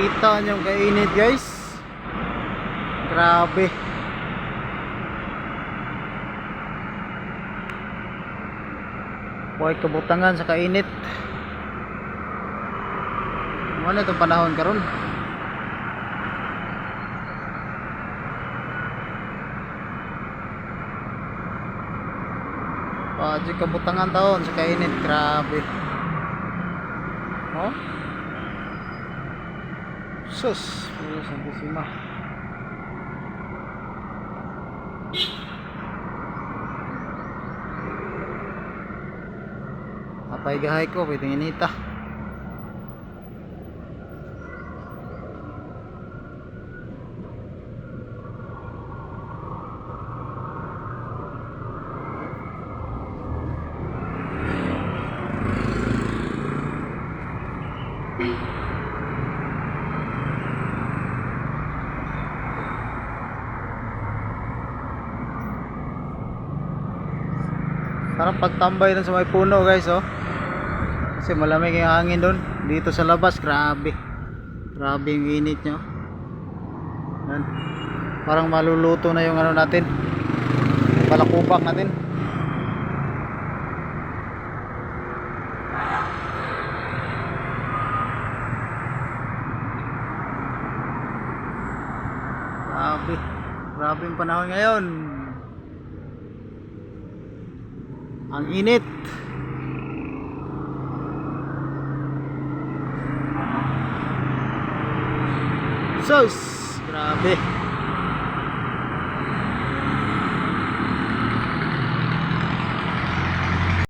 Kita nyo kainit guys. Grabe. Buhay kabutangan sa kainit. Ano itong panahon karon? Paji kabutangan taon sa kainit. Grabe. Oh? Sus, Puro Santisima. Apay gahay ko, pwedeng inita. Sarap pagtambay dun sa may puno guys oh. Kasi malamig yung hangin dun. Dito sa labas, grabe. Grabe yung init nyo. Yan. Parang maluluto na yung ano natin. Balakubak natin. Grabe. Grabe yung panahon ngayon. Ang init. Sus, grabe.